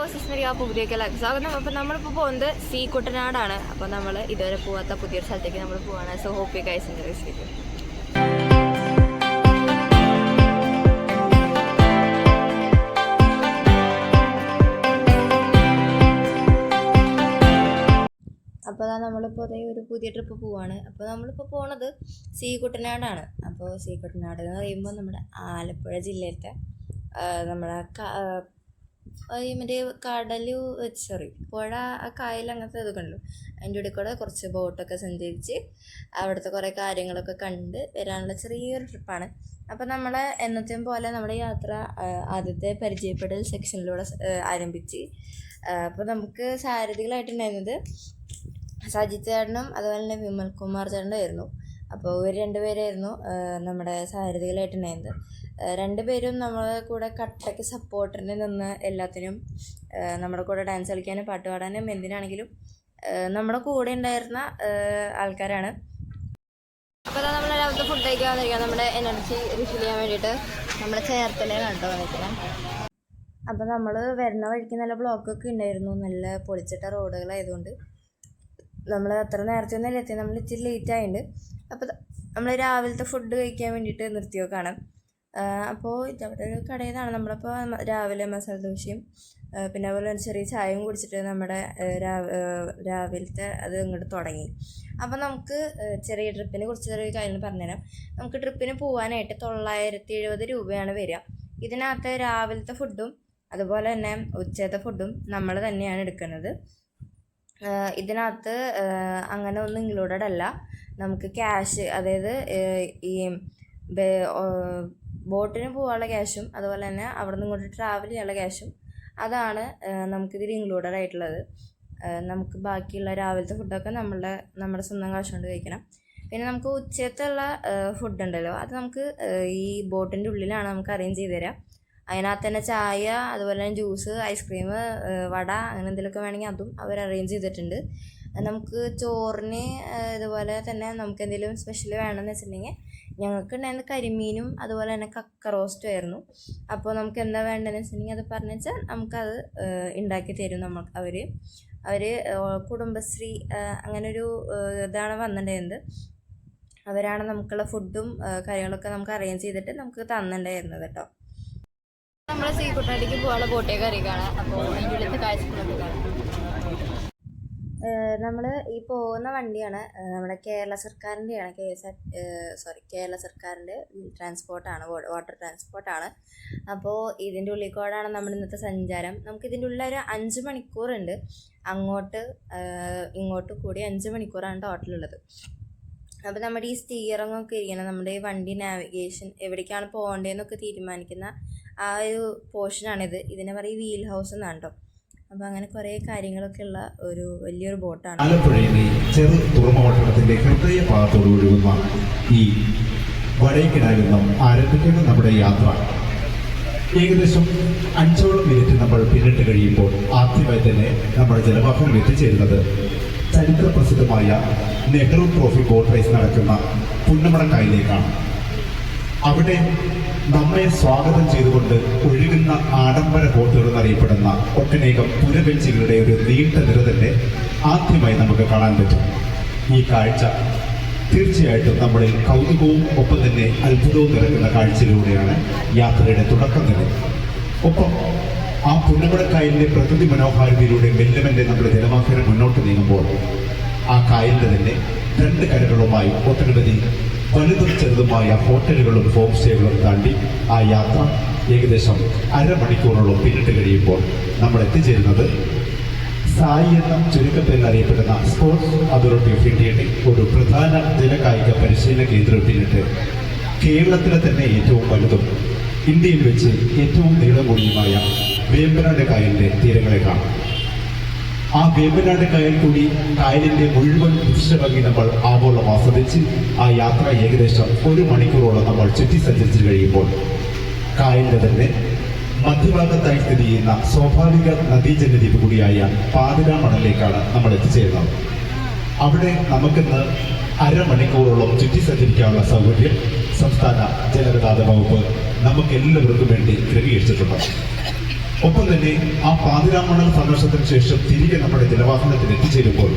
ആ പുതിയൊക്കെ സ്വാഗതം അപ്പോൾ നമ്മളിപ്പോൾ പോകുന്നത് സീ കുട്ടനാടാണ് അപ്പോൾ നമ്മൾ ഇതുവരെ പോകാത്ത പുതിയൊരു സ്ഥലത്തേക്ക് നമ്മൾ പോവാണ്. So hope you guys in this video അപ്പോൾ അതാ നമ്മളിപ്പോൾ അതേ ഒരു പുതിയ ട്രിപ്പ് പോവാണ്. അപ്പോൾ നമ്മളിപ്പോൾ പോണത് സീ കുട്ടനാടാണ് അപ്പോൾ സീ കുട്ടനാട് എന്ന് പറയുമ്പോൾ നമ്മുടെ ആലപ്പുഴ ജില്ലയിലത്തെ നമ്മുടെ ഈ മറ്റേ കടൽ സോറി പുഴ ആ കായൽ അങ്ങനത്തെ ഇതൊക്കെ ഉണ്ടല്ലോ അതിന്റെ ഇടയിൽ കൂടെ കുറച്ച് ബോട്ടൊക്കെ സഞ്ചരിച്ച് അവിടുത്തെ കുറേ കാര്യങ്ങളൊക്കെ കണ്ട് വരാനുള്ള ചെറിയൊരു ട്രിപ്പാണ് അപ്പോൾ നമ്മൾ എന്നത്തെയും പോലെ നമ്മുടെ യാത്ര ആദ്യത്തെ പരിചയപ്പെടൽ സെക്ഷനിലൂടെ ആരംഭിച്ച് അപ്പോൾ നമുക്ക് സാരഥികളായിട്ടുണ്ടായിരുന്നത് സജിത് ചേട്ടനും അതുപോലെ തന്നെ വിമൽ കുമാർ ചേട്ടനും ആയിരുന്നു അപ്പോൾ ഇവർ രണ്ടുപേരായിരുന്നു നമ്മുടെ സാരഥികളായിട്ടുണ്ടായിരുന്നത്. രണ്ടുപേരും നമ്മളെ കൂടെ കട്ടയ്ക്ക് സപ്പോർട്ടിന് നിന്ന് എല്ലാത്തിനും നമ്മുടെ കൂടെ ഡാൻസ് കളിക്കാനും പാട്ട് പാടാനും എന്തിനാണെങ്കിലും നമ്മുടെ കൂടെ ഉണ്ടായിരുന്ന ആൾക്കാരാണ്. അപ്പോൾ അതാ നമ്മൾ രാവിലത്തെ ഫുഡ് കഴിക്കാൻ വന്നിരിക്കുക നമ്മുടെ എനർജി റിഫിൽ ചെയ്യാൻ വേണ്ടിയിട്ട് നമ്മുടെ ചേർത്തലേ കണ്ടോ വന്നിരിക്കണം അപ്പോൾ നമ്മൾ വരുന്ന വഴിക്ക് നല്ല ബ്ലോക്കൊക്കെ ഉണ്ടായിരുന്നു. നല്ല പൊളിച്ചിട്ട റോഡുകളായതുകൊണ്ട് നമ്മൾ അത്ര നേരത്തെ ഒന്നും എത്തി നമ്മൾ ഇച്ചിരി ലേറ്റ് ആയിട്ടുണ്ട് അപ്പോൾ നമ്മൾ രാവിലത്തെ ഫുഡ് കഴിക്കാൻ വേണ്ടിയിട്ട് നിർത്തിയോ വെക്കാണ് അപ്പോൾ ഇതവിടെ ഒരു കടയിലാണ്. നമ്മളിപ്പോൾ രാവിലെ മസാല ദോശയും പിന്നെ അതുപോലെ ചെറിയ ചായയും കുടിച്ചിട്ട് നമ്മുടെ രാവിലത്തെ അത് ഇങ്ങോട്ട് തുടങ്ങി. അപ്പം നമുക്ക് ചെറിയ ട്രിപ്പിനെ കുറിച്ച് ചെറിയ കാര്യങ്ങൾ പറഞ്ഞുതരാം. നമുക്ക് ട്രിപ്പിന് പോകാനായിട്ട് തൊള്ളായിരത്തി എഴുപത് രൂപയാണ് വരിക. ഇതിനകത്ത് രാവിലത്തെ ഫുഡും അതുപോലെ തന്നെ ഉച്ചത്തെ ഫുഡും നമ്മൾ തന്നെയാണ് എടുക്കുന്നത്. ഇതിനകത്ത് അങ്ങനെ ഒന്നും ഇൻക്ലൂഡഡ് അല്ല നമുക്ക് ക്യാഷ് അതായത് ഈ ബോട്ടിന് പോകാനുള്ള ക്യാഷും അതുപോലെ തന്നെ അവിടെ നിന്ന് ഇങ്ങോട്ട് ട്രാവൽ ചെയ്യാനുള്ള ക്യാഷും അതാണ് നമുക്കിതിൽ ഇൻക്ലൂഡഡ് ആയിട്ടുള്ളത്. നമുക്ക് ബാക്കിയുള്ള രാവിലത്തെ ഫുഡൊക്കെ നമ്മളുടെ നമ്മുടെ സ്വന്തം കാശ് കൊണ്ട് കഴിക്കണം. പിന്നെ നമുക്ക് ഉച്ചത്തുള്ള ഫുഡ് ഉണ്ടല്ലോ അത് നമുക്ക് ഈ ബോട്ടിന്റെ ഉള്ളിലാണ് നമുക്ക് അറേഞ്ച് ചെയ്ത് തരാം. അതിനകത്ത് തന്നെ ചായ അതുപോലെ തന്നെ ജ്യൂസ് ഐസ്ക്രീം വട അങ്ങനെ എന്തെങ്കിലുമൊക്കെ വേണമെങ്കിൽ അതും അവർ അറേഞ്ച് ചെയ്തിട്ടുണ്ട്. നമുക്ക് ചോറിന് ഇതുപോലെ തന്നെ നമുക്ക് എന്തെങ്കിലും സ്പെഷ്യൽ വേണമെന്ന് വെച്ചിട്ടുണ്ടെങ്കിൽ ഞങ്ങൾക്ക് ഉണ്ടായിരുന്ന കരിമീനും അതുപോലെ തന്നെ കക്ക റോസ്റ്റും ആയിരുന്നു. അപ്പോൾ നമുക്ക് എന്താ വേണ്ടതെന്ന് വെച്ചിട്ടുണ്ടെങ്കിൽ അത് പറഞ്ഞു വെച്ചാൽ നമുക്കത് ഉണ്ടാക്കി തരും നമ്മൾ അവർ അവർ കുടുംബശ്രീ അങ്ങനൊരു ഇതാണ് വന്നിട്ടുണ്ടായിരുന്നത്. അവരാണ് നമുക്കുള്ള ഫുഡും കാര്യങ്ങളൊക്കെ നമുക്ക് അറേഞ്ച് ചെയ്തിട്ട് നമുക്ക് തന്നിട്ടുണ്ടായിരുന്നത് കേട്ടോ. നമ്മൾ സീക്കുട്ടടിക്ക് പോകാനുള്ള ബോട്ടേ കറി കാണാം അപ്പോൾ അതിന്റെ ഉള്ളിലത്തെ കാഴ്ചകളൊക്കെ കാണാം. നമ്മൾ ഈ പോകുന്ന വണ്ടിയാണ് നമ്മുടെ കേരള സർക്കാരിന്റെയാണ് കെ എസ് സോറി കേരള സർക്കാരിന്റെ ട്രാൻസ്പോർട്ടാണ് വാട്ടർ ട്രാൻസ്പോർട്ടാണ്. അപ്പോൾ ഇതിന്റെ ഉള്ളിൽ കൂടാണ് നമ്മുടെ ഇന്നത്തെ സഞ്ചാരം. നമുക്ക് ഇതിന്റെ ഉള്ളിൽ ഒരു അഞ്ച് മണിക്കൂറുണ്ട്. അങ്ങോട്ട് ഇങ്ങോട്ട് കൂടി അഞ്ച് മണിക്കൂറാണ് ടോട്ടലുള്ളത്. അപ്പോൾ നമ്മുടെ ഈ സ്റ്റിയറിംഗ് ഒക്കെ ഇരിക്കണം നമ്മുടെ ഈ വണ്ടി നാവിഗേഷൻ എവിടേക്കാണ് പോകേണ്ടതെന്നൊക്കെ തീരുമാനിക്കുന്ന ആ ഒരു പോർഷനാണിത്. ഇതിനെ പറയും വീൽ ഹൗസ് എന്നാണ് കേട്ടോ അപ്പോൾ അങ്ങനെ കുറേ കാര്യങ്ങളൊക്കെ ഉള്ള ഒരു വലിയൊരു ബോട്ടാണ്. ആലപ്പുഴയിലെ ചെറു തുറമുഖത്തിന്റെ ഹൃദയ ഭാഗത്തോട് ഒഴുകുന്ന ഈ വടയക്കിടാവിൽ നിന്നും ആരംഭിക്കുന്ന നമ്മുടെ യാത്ര. ഏകദേശം അഞ്ചോളം മിനിറ്റ് നമ്മൾ പിന്നിട്ട് കഴിയുമ്പോൾ ആദ്യമായി തന്നെ നമ്മുടെ ജലവാഹനം എത്തിച്ചേരുന്നത് ചരിത്ര പ്രസിദ്ധമായ നെഹ്റു ട്രോഫി ബോട്ട് റേസ് നടക്കുന്ന പുന്നമടക്കായലിലേക്കാണ്. അവിടെ നമ്മെ സ്വാഗതം ചെയ്തുകൊണ്ട് ഒഴുകുന്ന ആഡംബര ബോട്ടുകൾ എന്നറിയപ്പെടുന്ന ഒട്ടനേകം പുരവെഞ്ചികളുടെ ഒരു നീണ്ട നിര തന്നെ ആദ്യമായി നമുക്ക് കാണാൻ പറ്റും. ഈ കാഴ്ച തീർച്ചയായിട്ടും നമ്മളിൽ കൗതുകവും ഒപ്പം തന്നെ അത്ഭുതവും നിറക്കുന്ന കാഴ്ചയിലൂടെയാണ് യാത്രയുടെ തുടക്കം തന്നെ. ഒപ്പം ആ പുന്നമടക്കായലിന്റെ പ്രകൃതി മനോഹാരിതയിലൂടെ മെല്ലെ മെല്ലെ നമ്മുടെ ജലമാഫിയെ മുന്നോട്ട് നീങ്ങുമ്പോൾ ആ കായലിന്റെ തന്നെ രണ്ട് കരകളുമായി ഒട്ടനവധി വലുതും ചെറുതുമായ ഹോട്ടലുകളും ഹോം സ്റ്റേകളും താണ്ടി ആ യാത്ര ഏകദേശം അരമണിക്കൂറോളം പിന്നിട്ട് കഴിയുമ്പോൾ നമ്മൾ എത്തിച്ചേരുന്നത് സായി എന്ന ചുരുക്കത്തിൽ അറിയപ്പെടുന്ന സ്പോർട്സ് അതോറിറ്റി ഓഫ് ഇന്ത്യയുടെ ഒരു പ്രധാന ജലകായിക പരിശീലന കേന്ദ്രം പിന്നിട്ട് കേരളത്തിലെ തന്നെ ഏറ്റവും വലുതും ഇന്ത്യയിൽ വെച്ച് ഏറ്റവും നീളം കൂടിയുമായ വേമ്പനാട് കായലിന്റെ തീരങ്ങളെ കാണാം. ആ വേമ്പനാട് കായൽ കൂടി കായലിന്റെ മുഴുവൻ ദൃശ്യഭംഗി നമ്മൾ ആവോളം ആസ്വദിച്ച് ആ യാത്ര ഏകദേശം ഒരു മണിക്കൂറോളം നമ്മൾ ചുറ്റി സഞ്ചരിച്ചു കഴിയുമ്പോൾ കായലിന്റെ തന്നെ മധ്യഭാഗത്തായി സ്ഥിതി ചെയ്യുന്ന സ്വാഭാവിക നദീജന്യദ്വീപ് കൂടിയായ പാതിരാമണലിലേക്കാണ് നമ്മൾ എത്തിച്ചേരുന്നത്. അവിടെ നമുക്കിന്ന് അരമണിക്കൂറോളം ചുറ്റി സഞ്ചരിക്കാനുള്ള സൗകര്യം സംസ്ഥാന ജലഗതാഗത വകുപ്പ് നമുക്ക് എല്ലാവർക്കും വേണ്ടി ക്രമീകരിച്ചിട്ടുണ്ട്. ഒപ്പം തന്നെ ആ പാതിരാമണൽ സന്ദർശനത്തിന് ശേഷം തിരികെ നമ്മുടെ ജലവാഹനത്തിൽ എത്തിച്ചേരുമ്പോൾ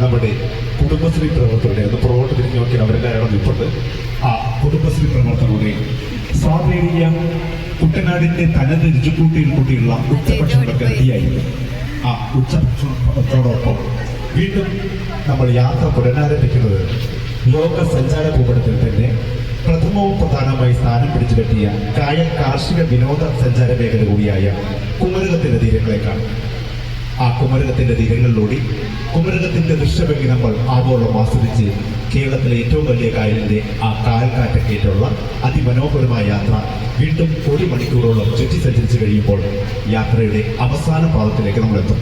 നമ്മുടെ കുടുംബശ്രീ പ്രവർത്തകരുടെ ഒന്ന് പുറകോട്ട് തിരിഞ്ഞു നോക്കിയാൽ അവരെല്ലാവരും നിൽപ്പുണ്ട്. ആ കുടുംബശ്രീ പ്രവർത്തകരുടെ സ്വാതേരിയ കുട്ടനാടിന്റെ തനത് രുചിക്കൂട്ടിയിൽ കൂട്ടിയുള്ള ഉച്ചഭക്ഷണങ്ങൾക്ക് റെഡിയായി. ആ ഉച്ചഭക്ഷണത്തോടൊപ്പം വീണ്ടും നമ്മൾ യാത്ര പുനരാരംഭിക്കുന്നത് ലോക സഞ്ചാര ഭൂപടത്തിൽ തന്നെ പ്രഥമവും പ്രധാനമായി സ്ഥാനം പിടിച്ചു പറ്റിയ കായൽ കാർഷിക വിനോദ സഞ്ചാര മേഖല കൂടിയായ കുമരകത്തിന്റെ തീരങ്ങളേക്കാണ് ആ കുമരകത്തിന്റെ തീരങ്ങളിലൂടെ കുമരകത്തിന്റെ ദൃശ്യഭംഗി നമ്മൾ ആവോളം ആസ്വദിച്ച് കേരളത്തിലെ ഏറ്റവും വലിയ കായലിന്റെ ആ കാൽക്കാറ്റക്കേറ്റുള്ള അതിമനോഹരമായ യാത്ര വീണ്ടും ഒരു മണിക്കൂറോളം ചുറ്റി സഞ്ചരിച്ചു കഴിയുമ്പോൾ യാത്രയുടെ അവസാന പാദത്തിലേക്ക് നമ്മൾ എത്തും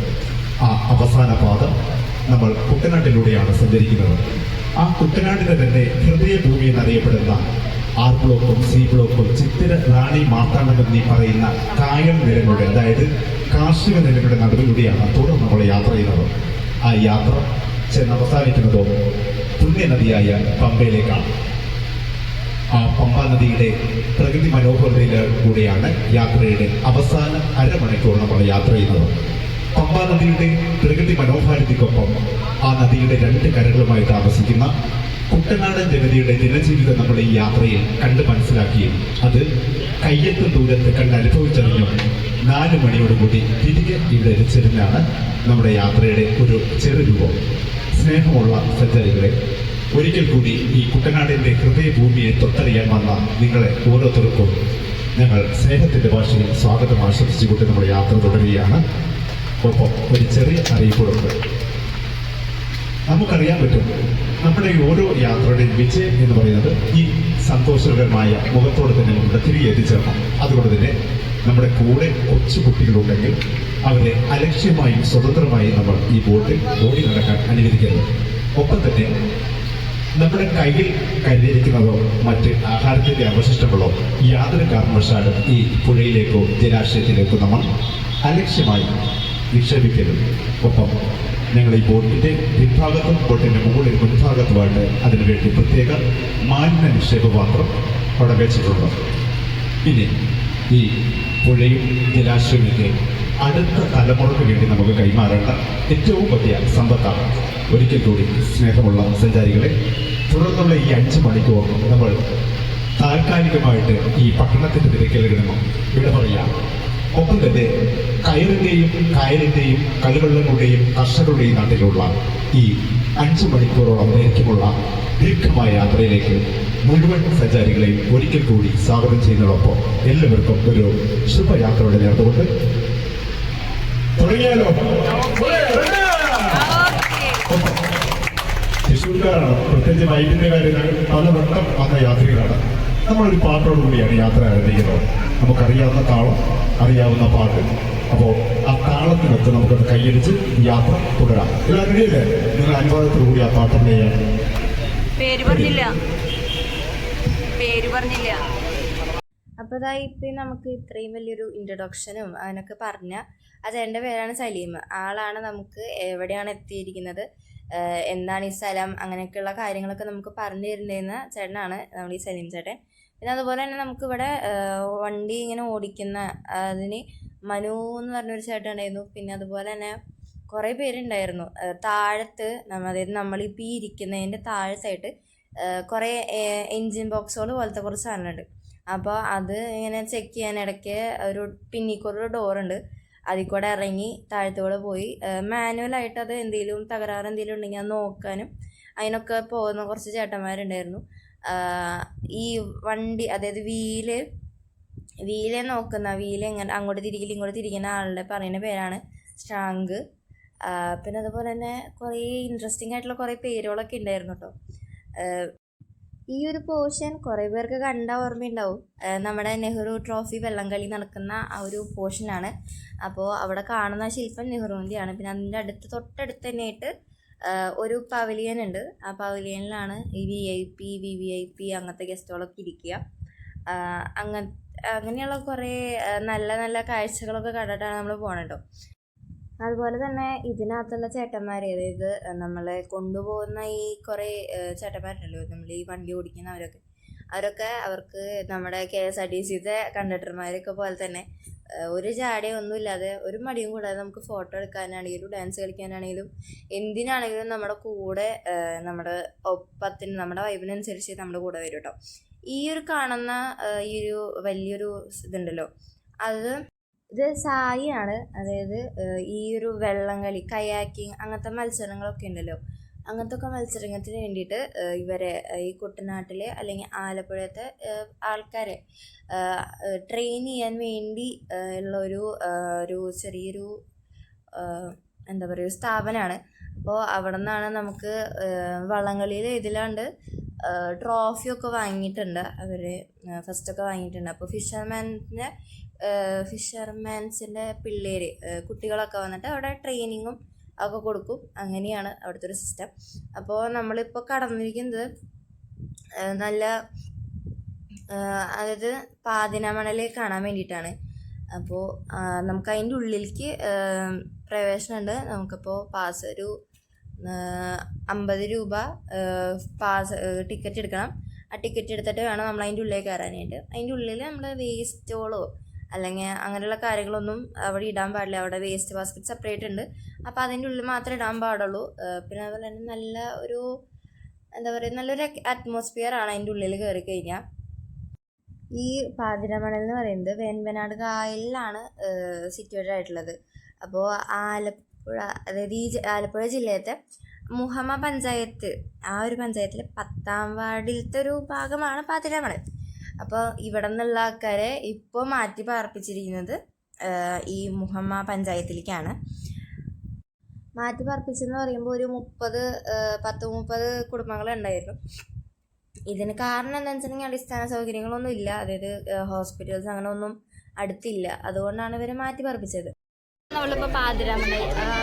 ആ അവസാന പാദം നമ്മൾ കുട്ടനാട്ടിലൂടെയാണ് സഞ്ചരിക്കുന്നത്. ആ കുട്ടനാടിന്റെ തന്നെ ഹൃദയഭൂമി എന്നറിയപ്പെടുന്ന ആർ ബ്ലോക്കും സി ബ്ലോക്കും ചിത്തിര റാണി മാർത്താണ്ഡം നീ പറയുന്ന കായം നിലങ്ങളുടെ അതായത് കാർഷിക നിലങ്ങളുടെ നടുവിലൂടെയാണ് തുടർന്ന് നമ്മൾ യാത്ര ചെയ്യുന്നത്. ആ യാത്ര ചെന്ന് അവസാനിക്കുന്നതോ പുണ്യനദിയായ പമ്പയിലേക്കാണ്. ആ പമ്പ നദിയുടെ പ്രകൃതി മനോഹരതയിലൂടെയാണ് യാത്രയുടെ അവസാന അരമണിക്കൂർ നമ്മൾ യാത്ര ചെയ്യുന്നത്. പമ്പ നദിയുടെ പ്രകൃതി മനോഹാരിതയ്ക്കൊപ്പം ആ നദിയുടെ രണ്ട് കരകളുമായി താമസിക്കുന്ന കുട്ടനാടൻ ജനതയുടെ ജനജീവിതം നമ്മുടെ ഈ യാത്രയിൽ കണ്ട് മനസ്സിലാക്കിയും അത് കയ്യെത്തും ദൂരത്ത് കണ്ട് അനുഭവിച്ചറിഞ്ഞും നാല് മണിയോടുകൂടി തിരികെ ഇവിടെ എത്തിച്ചേരുന്നതാണ് നമ്മുടെ യാത്രയുടെ ഒരു ചെറുരൂപം സ്നേഹമുള്ള സഞ്ചാരികളെ ഒരിക്കൽ കൂടി ഈ കുട്ടനാടിന്റെ ഹൃദയഭൂമിയെ തൊട്ടറിയാൻ വന്ന നിങ്ങളെ ഓരോരുത്തർക്കും ഞങ്ങൾ സ്നേഹത്തിന്റെ ഭാഷയിൽ സ്വാഗതം ആശംസിച്ചുകൊണ്ട് നമ്മുടെ യാത്ര തുടരുകയാണ്. ഒപ്പം ഒരു ചെറിയ അറിയിപ്പുണ്ട് നമുക്കറിയാൻ പറ്റും നമ്മുടെ ഓരോ യാത്രയുടെയും വിജയം എന്ന് പറയുന്നത് ഈ സന്തോഷകരമായ മുഖത്തോടെ തന്നെ നമ്മുടെ തിരികെ എത്തിച്ചേരണം അതുകൊണ്ട് തന്നെ നമ്മുടെ കൂടെ കൊച്ചു കുട്ടികളുണ്ടെങ്കിൽ അവരെ അലക്ഷ്യമായും സ്വതന്ത്രമായും നമ്മൾ ഈ ബോട്ടിൽ ഓടി നടക്കാൻ അനുവദിക്കരുത്. ഒപ്പം തന്നെ നമ്മുടെ കയ്യിൽ കരുതിയിരിക്കുന്നതോ മറ്റ് ആഹാരത്തിന്റെ അവശിഷ്ടങ്ങളോ യാതൊരു കാരണവശാലും ഈ പുഴയിലേക്കോ ജലാശയത്തിലേക്കോ നമ്മൾ അലക്ഷ്യമായി നിക്ഷേപിക്കരുത്. ഒപ്പം ഞങ്ങൾ ഈ ബോട്ടിന്റെ പിൻഭാഗത്തും ബോട്ടിന്റെ മുകളിൽ മുൻഭാഗത്തുമായിട്ട് അതിനുവേണ്ടി പ്രത്യേക മാലിന്യ നിക്ഷേപ പാത്രം അവിടെ വെച്ചിട്ടുണ്ട്. ഇനി ഈ പുഴയും ജലാശയമൊക്കെ അടുത്ത തലമുറയ്ക്ക് വേണ്ടി നമുക്ക് കൈമാറേണ്ട ഏറ്റവും വലിയ സമ്പത്താണ്. ഒരിക്കൽ കൂടി സ്നേഹമുള്ള സഞ്ചാരികളെ തുടർന്നുള്ള ഈ അഞ്ച് മണിക്കൂർ നമ്മൾ താൽക്കാലികമായിട്ട് ഈ പട്ടണത്തിന്റെ തിരക്കിൽ നിന്നും വിട പറയാം. ഒപ്പം തന്നെ കയറിന്റെയും കായലിന്റെയും കളിവെള്ളങ്ങളുടെയും കർഷകരുടെയും നാട്ടിലുള്ള ഈ അഞ്ചു മണിക്കൂറോളം ദൈർഘ്യമുള്ള ദീർഘമായ യാത്രയിലേക്ക് മുഴുവൻ സഞ്ചാരികളെയും ഒരിക്കൽ കൂടി സ്വാഗതം ചെയ്യുന്നതോടൊപ്പം എല്ലാവർക്കും ഒരു ശുഭയാത്രയുടെ നേർന്നുകൊണ്ട് തുടങ്ങിയാലോ? തൃശ്ശൂർക്കാരാണ് പ്രത്യേകിച്ച് വൈദ്യുതി കാര്യങ്ങൾ പലവട്ടം വന്ന യാത്രികരാണ് നമ്മളൊരു പാട്ടോട് കൂടിയാണ് യാത്ര ആരംഭിക്കുന്നത്. നമുക്കറിയാവുന്ന താളം അറിയാവുന്ന പാട്ട്. അപ്പോൾ ആ താളത്തിനൊത്ത് നമുക്കത് കൈയടിച്ച് യാത്ര തുടരാം. എല്ലാവരും റെഡിയല്ലേ നിങ്ങളുടെ അനുവാദത്തോടു കൂടി ആ പാട്ടിന്റെ അപ്പൊ പേര് പറഞ്ഞില്ല. പേര് പറഞ്ഞില്ല. അപ്പോൾ ഇതാ ഇപ്പം നമുക്ക് ഇത്രയും വലിയൊരു ഇൻട്രൊഡക്ഷനും അതിനൊക്കെ പറഞ്ഞ ആ ചേട്ടന്റെ പേരാണ് സലീം. ആളാണ് നമുക്ക് എവിടെയാണ് എത്തിയിരിക്കുന്നത്. എന്താണ് ഈ സ്ഥലം അങ്ങനെയൊക്കെയുള്ള കാര്യങ്ങളൊക്കെ നമുക്ക് പറഞ്ഞു തരുന്നതെന്ന ചേട്ടനാണ് നമ്മൾ ഈ സലീം ചേട്ടൻ. പിന്നെ അതുപോലെ തന്നെ നമുക്ക് ഇവിടെ വണ്ടി ഇങ്ങനെ ഓടിക്കുന്ന അതിന് മനു എന്ന് പറഞ്ഞൊരു ചേട്ടൻ ഉണ്ടായിരുന്നു. പിന്നെ അതുപോലെ തന്നെ കുറേ പേരുണ്ടായിരുന്നു. താഴത്ത് നമ്മ അതായത് നമ്മളിപ്പോൾ ഈ ഇരിക്കുന്നതിന്റെ താഴത്തായിട്ട് കുറെ എൻജിൻ ബോക്സുകൾ പോലത്തെ കുറച്ച് സാധനമുണ്ട് അപ്പോൾ അത് ഇങ്ങനെ ചെക്ക് ചെയ്യാൻ ഇടയ്ക്ക് ഒരു പിന്നിക്കൂടെ ഡോറുണ്ട്. അതിൽ കൂടെ ഇറങ്ങി താഴത്തോടെ പോയി. മാനുവലായിട്ട് അത് എന്തെങ്കിലും തകരാറ് എന്തെങ്കിലും ഉണ്ടെങ്കിൽ അത് നോക്കാനും അതിനൊക്കെ പോകുന്ന കുറച്ച് ചേട്ടന്മാരുണ്ടായിരുന്നു. ഈ വണ്ടി അതായത് വീൽ വീലെ നോക്കുന്ന വീൽ എങ്ങനെ അങ്ങോട്ട് തിരികില്ല ഇങ്ങോട്ട് തിരിക്കുന്ന ആളുടെ പറയുന്ന പേരാണ് സ്ട്രാങ്ക് പിന്നെ അതുപോലെ തന്നെ കുറേ ഇൻട്രസ്റ്റിംഗ് ആയിട്ടുള്ള കുറേ പേരുകളൊക്കെ ഉണ്ടായിരുന്നു കേട്ടോ ഈ ഒരു പോർഷൻ കുറേ പേർക്ക് കണ്ട ഓർമ്മയുണ്ടാവും. നമ്മുടെ നെഹ്റു ട്രോഫി വെള്ളംകളി നടക്കുന്ന ആ ഒരു പോർഷനാണ് അപ്പോൾ അവിടെ കാണുന്ന ശില്പം നെഹ്റുവിന്റെയാണ് പിന്നെ അതിന്റെ അടുത്ത് തൊട്ടടുത്ത് തന്നെയായിട്ട് ഒരു പവലിയൻ ഉണ്ട്. ആ പവലിയനിലാണ് ഈ V I P V V I P അങ്ങനത്തെ ഗസ്റ്റുകളൊക്കെ ഇരിക്കുക. അങ്ങ അങ്ങനെയുള്ള കുറേ നല്ല നല്ല കാഴ്ചകളൊക്കെ കണ്ടിട്ടാണ് നമ്മൾ പോകണത് അതുപോലെ തന്നെ ഇതിനകത്തുള്ള ചേട്ടന്മാർ അതായത് നമ്മളെ കൊണ്ടുപോകുന്ന ഈ കുറേ ചേട്ടന്മാരുണ്ടല്ലോ നമ്മൾ ഈ വണ്ടി ഓടിക്കുന്നവരൊക്കെ. അവരൊക്കെ അവർക്ക് നമ്മുടെ കെ എസ് ആർ ടി സിയുടെ കണ്ടക്ടർമാരൊക്കെ പോലെ തന്നെ ഒരു ജാടയോ ഒന്നുമില്ലാതെ ഒരു മടിയും കൂടാതെ നമുക്ക് ഫോട്ടോ എടുക്കാനാണെങ്കിലും ഡാൻസ് കളിക്കാനാണെങ്കിലും എന്തിനാണെങ്കിലും നമ്മുടെ കൂടെ നമ്മുടെ ഒപ്പത്തിന് നമ്മുടെ വൈബിനനുസരിച്ച് നമ്മുടെ കൂടെ വരും കേട്ടോ. ഈ ഒരു കാണുന്ന ഈ ഒരു വലിയൊരു ഇതുണ്ടല്ലോ അത് ഇത് സായിയാണ്. അതായത് ഈ ഒരു വെള്ളം കളി കയാക്കിങ് അങ്ങനത്തെ മത്സരങ്ങളൊക്കെ ഉണ്ടല്ലോ. അങ്ങനത്തെ ഒക്കെ മത്സരത്തിന് വേണ്ടിയിട്ട് ഇവരെ ഈ കുട്ടനാട്ടിലെ അല്ലെങ്കിൽ ആലപ്പുഴത്തെ ആൾക്കാരെ ട്രെയിൻ ചെയ്യാൻ വേണ്ടി ഉള്ള ഒരു ഒരു ചെറിയൊരു എന്താ പറയുക ഒരു സ്ഥാപനമാണ്. അപ്പോൾ അവിടെ നിന്നാണ് നമുക്ക് വള്ളംകളിയിൽ ഇതിലാണ്ട് ട്രോഫിയൊക്കെ വാങ്ങിയിട്ടുണ്ട്. അവർ ഫസ്റ്റൊക്കെ വാങ്ങിയിട്ടുണ്ട്. അപ്പോൾ ഫിഷർമാൻസിന്റെ ഫിഷർമാൻസിന്റെ പിള്ളേർ കുട്ടികളൊക്കെ വന്നിട്ട് അവിടെ ട്രെയിനിങ്ങും ഒക്കെ കൊടുക്കും. അങ്ങനെയാണ് അവിടുത്തെ ഒരു സിസ്റ്റം അപ്പോൾ നമ്മളിപ്പോൾ കടന്നിരിക്കുന്നത് നല്ല അതായത് പാതിനാമണൽ കാണാൻ വേണ്ടിയിട്ടാണ്. അപ്പോൾ നമുക്ക് അതിന്റെ ഉള്ളിലേക്ക് പ്രവേശനമുണ്ട്. നമുക്കിപ്പോൾ പാസ് ഒരു അമ്പത് രൂപ പാസ് ടിക്കറ്റ് എടുക്കണം. ആ ടിക്കറ്റ് എടുത്തിട്ട് വേണം നമ്മൾ അതിന്റെ ഉള്ളിലേക്ക് കയറാനായിട്ട്. അതിന്റെ ഉള്ളിൽ നമ്മൾ വേസ്റ്റോളോ അല്ലെങ്കിൽ അങ്ങനെയുള്ള കാര്യങ്ങളൊന്നും അവിടെ ഇടാൻ പാടില്ല. അവിടെ വേസ്റ്റ് ബാസ്ക്കറ്റ് സെപ്പറേറ്റ് ഉണ്ട്. അപ്പോൾ അതിന്റെ ഉള്ളിൽ മാത്രമേ ഇടാൻ പാടുള്ളൂ. പിന്നെ അതുപോലെ തന്നെ നല്ല ഒരു എന്താ പറയുക നല്ലൊരു അറ്റ്മോസ്ഫിയർ ആണ് അതിന്റെ ഉള്ളിൽ കയറി കഴിഞ്ഞാൽ ഈ പാതിരമണൽ എന്ന് പറയുന്നത് വേൻവനാട് കായലിലാണ് സിറ്റുവേറ്റഡ് ആയിട്ടുള്ളത്. അപ്പോൾ ആലപ്പുഴ അതായത് ഈ ആലപ്പുഴ ജില്ലയത്തെ മുഹമ്മ പഞ്ചായത്ത് ആ ഒരു പഞ്ചായത്തിലെ പത്താം വാർഡിലത്തെ ഒരു ഭാഗമാണ് പാതിരമണൽ. അപ്പോൾ ഇവിടെ നിന്നുള്ള ആൾക്കാരെ ഇപ്പോൾ മാറ്റി പാർപ്പിച്ചിരിക്കുന്നത് ഈ മുഹമ്മ പഞ്ചായത്തിലേക്കാണ്. മാറ്റി പാർപ്പിച്ചെന്ന് പറയുമ്പോൾ ഒരു മുപ്പത് പത്ത് മുപ്പത് കുടുംബങ്ങളുണ്ടായിരുന്നു. ഇതിന് കാരണം എന്താണെന്ന് വെച്ചിട്ടുണ്ടെങ്കിൽ അടിസ്ഥാന സൗകര്യങ്ങളൊന്നും ഇല്ല. അതായത് ഹോസ്പിറ്റൽസ് അങ്ങനെ ഒന്നും അടുത്തില്ല. അതുകൊണ്ടാണ് ഇവരെ മാറ്റി പാർപ്പിച്ചത്. നമ്മളിപ്പോൾ പാതിരാമണ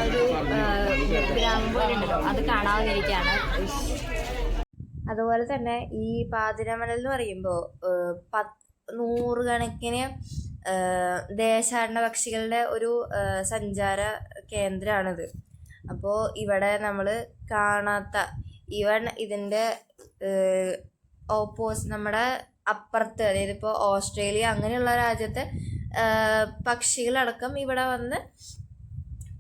ഒരു ഗ്രാമം പോലെ ഉണ്ടല്ലോ അത് കാണാൻ വന്നിരിക്കുകയാണ് അതുപോലെ തന്നെ ഈ പാതിരമല എന്ന് പറയുമ്പോൾ പത്ത് നൂറുകണക്കിന് ദേശാടന പക്ഷികളുടെ ഒരു സഞ്ചാര കേന്ദ്രമാണിത് അപ്പോൾ ഇവിടെ നമ്മൾ കാണാത്ത ഈവൻ ഇതിന്റെ ഓപ്പോസ് നമ്മുടെ അപ്പുറത്ത് അതായത് ഇപ്പോൾ ഓസ്ട്രേലിയ അങ്ങനെയുള്ള രാജ്യത്തെ പക്ഷികളടക്കം ഇവിടെ വന്ന്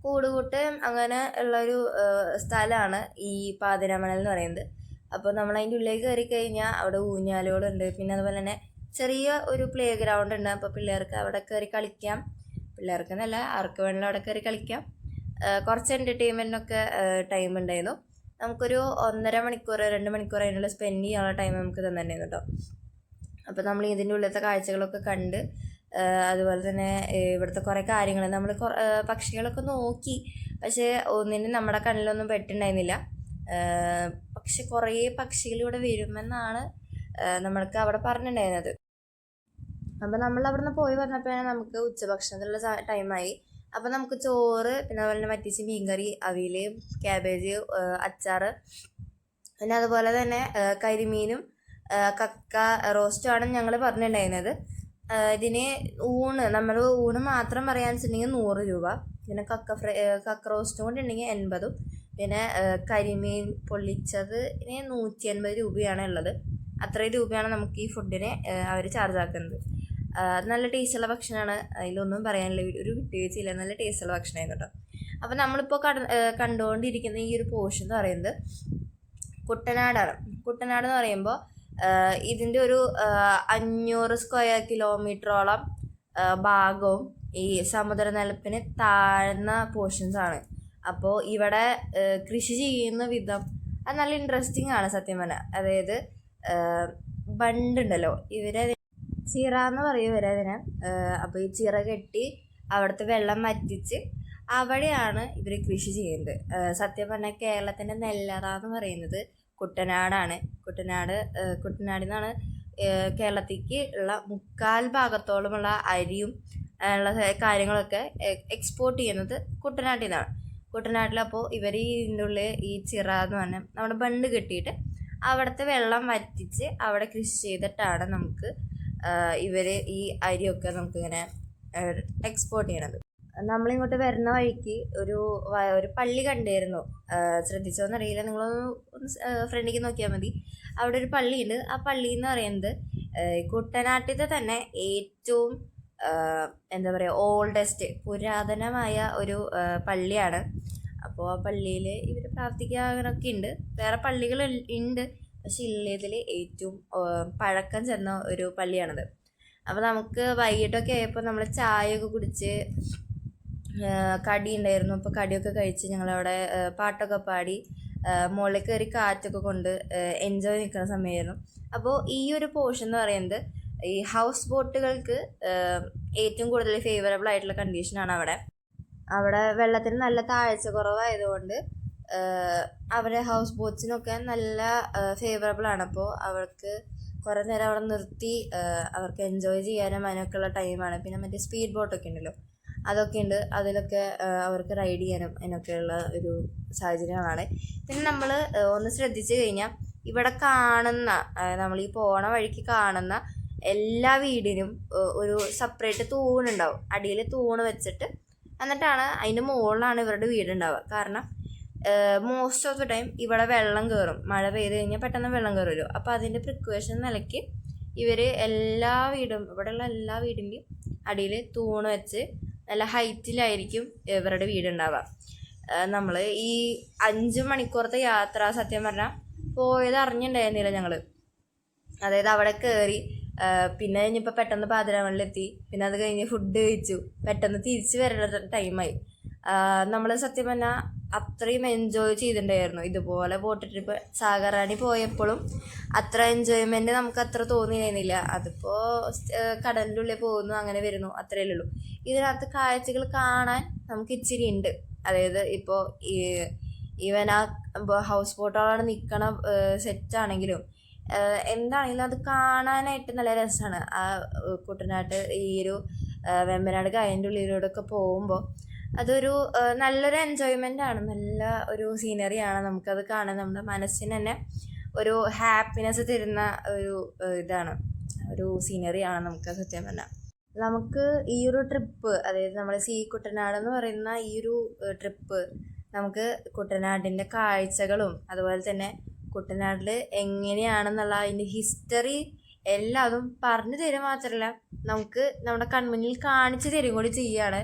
കൂടുകൂട്ട് അങ്ങനെ ഉള്ളൊരു സ്ഥലമാണ് ഈ പാതിരാമണൽ എന്ന് പറയുന്നത്. അപ്പോൾ നമ്മൾ അതിന്റെ ഉള്ളിലേക്ക് കയറി കഴിഞ്ഞാൽ അവിടെ ഊഞ്ഞാലുകളുണ്ട്. പിന്നെ അതുപോലെ തന്നെ ചെറിയ ഒരു പ്ലേ ഗ്രൗണ്ട് ഉണ്ട്. അപ്പോൾ പിള്ളേർക്ക് അവിടെ കയറി കളിക്കാം. പിള്ളേർക്ക് എന്നല്ല ആർക്ക് വേണമെങ്കിലും അവിടെ കയറി കളിക്കാം. കുറച്ച് എന്റർടൈൻമെന്റിനൊക്കെ ടൈം ഉണ്ടായിരുന്നു. നമുക്കൊരു ഒന്നര മണിക്കൂർ രണ്ട് മണിക്കൂർ അതിനുള്ള സ്പെൻഡ് ചെയ്യാനുള്ള ടൈം നമുക്ക് തന്നിട്ടുണ്ടായിരുന്നു കേട്ടോ. അപ്പോൾ നമ്മൾ ഇതിന്റെ ഉള്ളിലത്തെ കാഴ്ചകളൊക്കെ കണ്ട് അതുപോലെ തന്നെ ഇവിടുത്തെ കുറേ കാര്യങ്ങൾ നമ്മൾ പക്ഷികളൊക്കെ നോക്കി. പക്ഷേ ഒന്നിനും നമ്മുടെ കണ്ണിലൊന്നും പെട്ടിട്ടുണ്ടായിരുന്നില്ല. ആ, പക്ഷെ കുറേ പക്ഷികൾ ഇവിടെ വരുമെന്നാണ് നമ്മൾക്ക് അവിടെ പറഞ്ഞിട്ടുണ്ടായിരുന്നത്. അപ്പം നമ്മൾ അവിടെ നിന്ന് പോയി വന്നപ്പോഴാണ് നമുക്ക് ഉച്ചഭക്ഷണത്തിനുള്ള സ- ടൈമായി. അപ്പം നമുക്ക് ചോറ് പിന്നെ അതുപോലെ തന്നെ മറ്റിച്ച് മീൻകറി അവിയൽ ക്യാബേജ് അച്ചാറ് പിന്നെ അതുപോലെ തന്നെ കരിമീനും കക്ക റോസ്റ്റുമാണ് ഞങ്ങൾ പറഞ്ഞിട്ടുണ്ടായിരുന്നത്. ഇതിന് ഊണ് നമ്മൾ ഊണ് മാത്രം പറയാന്ന് വെച്ചിട്ടുണ്ടെങ്കിൽ നൂറ് രൂപ. പിന്നെ കക്ക ഫ്രൈ കക്ക റോസ്റ്റും കൂടി ഉണ്ടെങ്കിൽ എൺപതും. പിന്നെ കരിമീൻ പൊള്ളിച്ചത് ഇനി നൂറ്റി അൻപത് രൂപയാണ് ഉള്ളത്. അത്രയും രൂപയാണ് നമുക്ക് ഈ ഫുഡിന് അവർ ചാർജ് ആക്കുന്നത്. നല്ല ടേസ്റ്റുള്ള ഭക്ഷണമാണ് അതിലൊന്നും പറയാനില്ല. ഒരു- വിട്ടുവീഴ്ചയില്ല നല്ല ടേസ്റ്റുള്ള ഭക്ഷണമായിരുന്നു കേട്ടോ അപ്പോൾ നമ്മളിപ്പോൾ കട കണ്ടുകൊണ്ടിരിക്കുന്ന ഈ ഒരു പോർഷൻ എന്ന് പറയുന്നത് കുട്ടനാടാണ്. കുട്ടനാട് എന്ന് പറയുമ്പോൾ ഇതിന്റെ ഒരു അഞ്ഞൂറ് സ്ക്വയർ കിലോമീറ്ററോളം ഭാഗവും ഈ സമുദ്രനിരപ്പിന് താഴ്ന്ന പോർഷൻസ് ആണ്. അപ്പോൾ ഇവിടെ കൃഷി ചെയ്യുന്ന വിധം അത് നല്ല ഇൻട്രസ്റ്റിംഗ് ആണ് സത്യം പറഞ്ഞാൽ അതായത് ബണ്ടുണ്ടല്ലോ ഇവരെ ചിറ എന്ന് പറയും ഇവരെ അതിനെ. അപ്പോൾ ഈ ചിറ കെട്ടി അവിടുത്തെ വെള്ളം വറ്റിച്ച് അവിടെയാണ് ഇവർ കൃഷി ചെയ്യുന്നത്. സത്യം പറഞ്ഞാൽ കേരളത്തിന്റെ നെല്ലറ എന്ന് പറയുന്നത് കുട്ടനാടാണ്. കുട്ടനാട് കുട്ടനാടിൽ നിന്നാണ് കേരളത്തിലേക്ക് ഉള്ള മുക്കാൽ ഭാഗത്തോളമുള്ള അരിയും ഉള്ള കാര്യങ്ങളൊക്കെ എക്സ്പോർട്ട് ചെയ്യുന്നത് കുട്ടനാട്ടിൽ നിന്നാണ്. കുട്ടനാട്ടിലപ്പോൾ ഇവർ ഇതിന്റെ ഉള്ളിൽ ഈ ചിറ എന്ന് പറഞ്ഞാൽ നമ്മുടെ ബണ്ട് കെട്ടിയിട്ട് അവിടുത്തെ വെള്ളം വറ്റിച്ച് അവിടെ കൃഷി ചെയ്തിട്ടാണ് നമുക്ക് ഇവർ ഈ അരിയൊക്കെ നമുക്കിങ്ങനെ എക്സ്പോർട്ട് ചെയ്യണത്. നമ്മളിങ്ങോട്ട് വരുന്ന വഴിക്ക് ഒരു ഒരു പള്ളി കണ്ടായിരുന്നു ശ്രദ്ധിച്ചോന്നറിയില്ല നിങ്ങളൊന്ന് ഫ്രണ്ടിലേക്ക് നോക്കിയാൽ മതി. അവിടെ ഒരു പള്ളിയുണ്ട്. ആ പള്ളി എന്ന് പറയുന്നത് കുട്ടനാട്ടിലെ തന്നെ ഏറ്റവും എന്താ പറയുക ഓൾഡസ്റ്റ് പുരാതനമായ ഒരു പള്ളിയാണ്. അപ്പോൾ ആ പള്ളിയിൽ ഇവർ പ്രാർത്ഥിക്കാനൊക്കെ ഉണ്ട് വേറെ പള്ളികൾ ഉണ്ട് പക്ഷെ ഇല്ലേതിൽ ഏറ്റവും പഴക്കം ചെന്ന ഒരു പള്ളിയാണത്. അപ്പോൾ നമുക്ക് വൈകിട്ടൊക്കെ ആയപ്പോൾ നമ്മൾ ചായയൊക്കെ കുടിച്ച് കടി ഉണ്ടായിരുന്നു അപ്പോൾ കടിയൊക്കെ കഴിച്ച് ഞങ്ങളവിടെ പാട്ടൊക്കെ പാടി മുകളിൽ കയറി കാറ്റൊക്കെ കൊണ്ട് എൻജോയ് നിൽക്കുന്ന സമയമായിരുന്നു അപ്പോൾ ഈ ഒരു പോർഷൻ എന്ന് പറയുന്നത് ഈ ഹൗസ് ബോട്ടുകൾക്ക് ഏറ്റവും കൂടുതൽ ഫേവറബിൾ ആയിട്ടുള്ള കണ്ടീഷനാണ് അവിടെ. അവിടെ വെള്ളത്തിന് നല്ല താഴ്ച കുറവായതുകൊണ്ട് അവരെ ഹൗസ് ബോട്ട്സിനൊക്കെ നല്ല ഫേവറബിൾ ആണ്. അപ്പോൾ അവർക്ക് കുറേ നേരം അവിടെ നിർത്തി അവർക്ക് എൻജോയ് ചെയ്യാനും അതിനൊക്കെ ഉള്ള ടൈമാണ് പിന്നെ മറ്റേ സ്പീഡ് ബോട്ടൊക്കെ ഉണ്ടല്ലോ അതൊക്കെ ഉണ്ട്. അതിലൊക്കെ അവർക്ക് റൈഡ് ചെയ്യാനും അതിനൊക്കെയുള്ള ഒരു സാഹചര്യമാണ് പിന്നെ നമ്മൾ ഒന്ന് ശ്രദ്ധിച്ചു കഴിഞ്ഞാൽ ഇവിടെ കാണുന്ന നമ്മൾ ഈ പോണ വഴിക്ക് കാണുന്ന എല്ലാ വീടിനും ഒരു സെപ്പറേറ്റ് തൂണുണ്ടാവും. അടിയിൽ തൂണ് വെച്ചിട്ട് എന്നിട്ടാണ് അതിന്റെ മുകളിലാണ് ഇവരുടെ വീടുണ്ടാവുക. കാരണം മോസ്റ്റ് ഓഫ് ദി ടൈം ഇവിടെ വെള്ളം കയറും മഴ പെയ്ത് കഴിഞ്ഞാൽ പെട്ടെന്ന് വെള്ളം കയറുമല്ലോ അപ്പോൾ അതിന്റെ പ്രിക്കോഷൻ നിലയ്ക്ക് ഇവർ എല്ലാ വീടും ഇവിടെയുള്ള എല്ലാ വീടിന്റെയും അടിയിൽ തൂണ് വെച്ച് നല്ല ഹൈറ്റിലായിരിക്കും ഇവരുടെ വീടുണ്ടാവുക. നമ്മൾ ഈ അഞ്ച് മണിക്കൂറത്തെ യാത്ര സത്യം പറഞ്ഞാൽ പോയത് അറിഞ്ഞിട്ടുണ്ടായിരുന്നില്ല ഞങ്ങൾ അതായത് അവിടെ കയറി പിന്നെ കഴിഞ്ഞപ്പോൾ പെട്ടെന്ന് പാതിരാമണിലെത്തി പിന്നെ അത് കഴിഞ്ഞ് ഫുഡ് കഴിച്ചു. പെട്ടെന്ന് തിരിച്ചു വരേണ്ട ടൈമായി നമ്മൾ സത്യം പറഞ്ഞാൽ അത്രയും എൻജോയ് ചെയ്തിട്ടുണ്ടായിരുന്നു. ഇതുപോലെ ബോട്ട് ട്രിപ്പ് സാഗറാണി പോയപ്പോഴും അത്ര എൻജോയ്മെന്റ് നമുക്ക് അത്ര തോന്നിയിരുന്നില്ല. അതിപ്പോൾ കടലിന്റെ ഉള്ളിൽ പോകുന്നു അങ്ങനെ വരുന്നു അത്രയല്ലേ ഉള്ളൂ. ഇതിനകത്ത് കാഴ്ചകൾ കാണാൻ നമുക്ക് ഇച്ചിരി ഉണ്ട് അതായത് ഇപ്പോൾ ഈ ഈവൻ ആ ഹൗസ് ബോട്ടുകളാണ് നിൽക്കണ സെറ്റാണെങ്കിലും എന്താണെങ്കിലും അത് കാണാനായിട്ട് നല്ല രസമാണ് ആ കുട്ടനാട്ട് ഈ ഒരു വെമ്പനാട് കായലിന്റെ ഉള്ളിലൂടെയൊക്കെ പോകുമ്പോൾ അതൊരു നല്ലൊരു എൻജോയ്മെന്റ് ആണ്. നല്ല ഒരു സീനറിയാണ് നമുക്കത് കാണാൻ. നമ്മുടെ മനസ്സിന് തന്നെ ഒരു ഹാപ്പിനെസ് തരുന്ന ഒരു ഇതാണ്. ഒരു സീനറിയാണ് നമുക്ക് സത്യം പറഞ്ഞാൽ നമുക്ക് ഈ ഒരു ട്രിപ്പ് അതായത് നമ്മൾ സി കുട്ടനാട് എന്ന് പറയുന്ന ഈ ഒരു ട്രിപ്പ് നമുക്ക് കുട്ടനാടിന്റെ കാഴ്ചകളും അതുപോലെ തന്നെ കുട്ടനാട്ടിൽ എങ്ങനെയാണെന്നുള്ള അതിന്റെ ഹിസ്റ്ററി എല്ലാതും പറഞ്ഞു തരുക മാത്രമല്ല നമുക്ക് നമ്മുടെ കൺമുന്നിൽ കാണിച്ചു തരും കൂടി ചെയ്യാണ്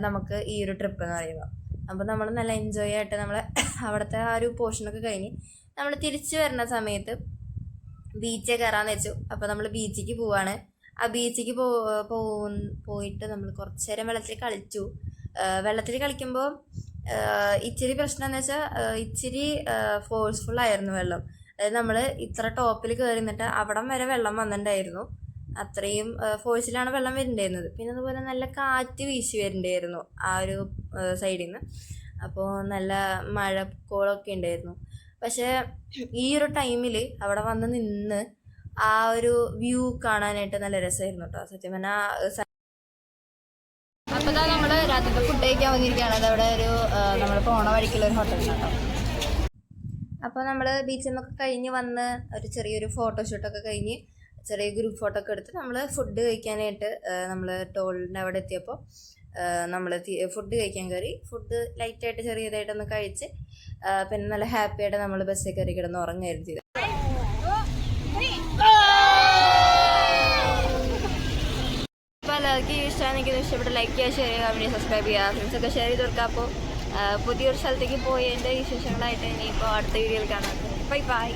നമുക്ക് ഈ ഒരു ട്രിപ്പ് എന്ന് പറയുമ്പോൾ അപ്പോൾ നമ്മൾ നല്ല എൻജോയ് ആയിട്ട് നമ്മൾ അവിടുത്തെ ആ ഒരു പോർഷനൊക്കെ കഴിഞ്ഞ് നമ്മൾ തിരിച്ചു വരുന്ന സമയത്ത് ബീച്ചിൽ കയറാന്ന് വെച്ചു. അപ്പോൾ നമ്മൾ ബീച്ചിലേക്ക് പോവാണ്. ആ ബീച്ചിലേക്ക് പോ പോയിട്ട് നമ്മൾ കുറച്ച് നേരം വെള്ളത്തിൽ കളിച്ചു. വെള്ളത്തിൽ കളിക്കുമ്പോൾ ഇച്ചിരി പ്രശ്നം എന്ന് വെച്ചാൽ ഇച്ചിരി ഫോഴ്സ്ഫുൾ ആയിരുന്നു വെള്ളം. അതായത് നമ്മൾ ഇത്ര ടോപ്പിൽ കയറി നിന്നിട്ട് അവിടം വരെ വെള്ളം വന്നിട്ടുണ്ടായിരുന്നു അത്രയും ഫോഴ്സിലാണ് വെള്ളം വരുന്നുണ്ടായിരുന്നത് പിന്നെ അതുപോലെ നല്ല കാറ്റ് വീശി വരുന്നുണ്ടായിരുന്നു ആ ഒരു സൈഡിൽ നിന്ന് അപ്പോൾ നല്ല മഴക്കോളൊക്കെ ഉണ്ടായിരുന്നു പക്ഷേ ഈ ഒരു ടൈമിൽ അവിടെ വന്ന് നിന്ന് ആ ഒരു വ്യൂ കാണാനായിട്ട് നല്ല രസമായിരുന്നു കേട്ടോ സത്യം പറഞ്ഞാൽ നമ്മൾ രാത്രിക്ക് ഫുഡ് കഴിക്കാൻ വന്നിരിക്കുകയാണ്. അതവിടെ ഒരു നമ്മൾ പോണ വഴിക്കുള്ള ഒരു ഹോട്ടലിലാണ് കേട്ടോ. അപ്പോൾ നമ്മൾ ബീച്ചിൽ നിന്നൊക്കെ കഴിഞ്ഞ് വന്ന് ഒരു ചെറിയൊരു ഫോട്ടോഷൂട്ടൊക്കെ കഴിഞ്ഞ് ചെറിയ ഗ്രൂപ്പ് ഫോട്ടോ ഒക്കെ എടുത്ത് നമ്മൾ ഫുഡ് കഴിക്കാനായിട്ട് നമ്മൾ ടോളിന്റെ അവിടെ എത്തിയപ്പോൾ നമ്മൾ ഫുഡ് കഴിക്കാൻ കയറി. ഫുഡ് ലൈറ്റ് ആയിട്ട് ചെറിയതായിട്ടൊന്ന് കഴിച്ച് പിന്നെ നല്ല ഹാപ്പി ആയിട്ട് നമ്മൾ ബസ്സിൽ കയറി കിടന്ന് ഉറങ്ങായിരുന്നു ചെയ്തത് അപ്പോൾ എല്ലാവർക്കും ഈ ഇഷ്ടമാണെങ്കിൽ ഇഷ്ടപ്പെട്ട ലൈക്ക് ചെയ്യുക ഷെയർ ചെയ്യുക വീഡിയോ സബ്സ്ക്രൈബ് ചെയ്യുക ഫ്രണ്ട്സ് ഒക്കെ ഷെയർ ചെയ്ത് കൊടുക്കുക. അപ്പോൾ പുതിയൊരു സ്ഥലത്തേക്ക് പോയതിന്റെ വിശേഷങ്ങളായിട്ട് ഇനിയിപ്പോൾ അടുത്ത വീഡിയോയിൽ കാണാം. Bye bye